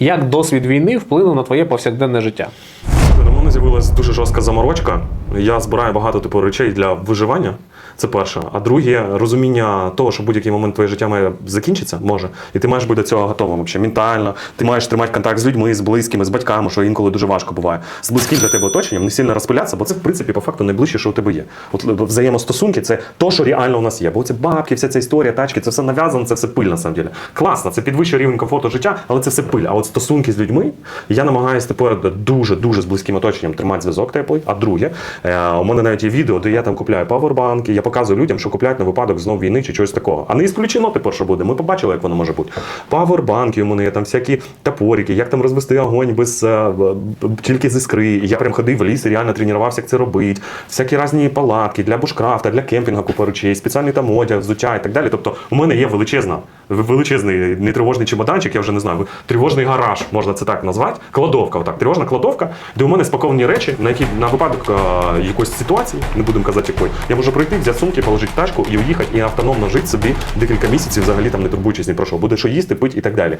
Як досвід війни вплинув на твоє повсякденне життя? Мене з'явилася дуже жорстка заморочка. Я збираю багато типу речей для виживання. Це перше. А друге, розуміння того, що будь-який момент твоє життя має закінчитися, може, і ти маєш бути до цього готовим. Взагалі, ментально. Ти маєш тримати контакт з людьми, з близькими, з батьками, що інколи дуже важко буває. З близьким для тебе оточенням не сильно розпилятися, бо це в принципі по факту найближче, що у тебе є. От взаємостосунки це то, що реально у нас є. Бо це бабки, вся ця історія, тачки, це все нав'язано, це все пиль на самом деле. Класно, це підвищує рівень комфорту життя, але це все пиль. А от стосунки з людьми я намагаюся тепер дуже дуже з близьким оточенням тримати зв'язок теплий. А друге, е, у мене навіть є відео, де я там купляю павербанки, я показую людям, що купляють на випадок знов війни чи чогось такого. А не ісключено тепер, що буде. Ми побачили, як воно може бути. Павербанки у мене є там всякі топорики, як там розвести огонь без е, тільки з іскри. Я прям ходив в ліс і реально тренувався, як це робити. Всякі різні палатки для бушкрафта, для кемпінгу купа речей, спеціальний там одяг, взуття і так далі. Тобто, у мене є величезна, величезний нетривожний чемоданчик, я вже не знаю, тривожний гараж, можна це так назвати. Кладовка, отак, тривожна кладовка, де у мене спаковані речі, на які на випадок е, якоїсь ситуації, не будемо казати якої, я можу пройти, взяти сумки, положити тачку і уїхати, і автономно жити собі декілька місяців, взагалі там не турбуючись ні про що. Буде що їсти, пити і так далі.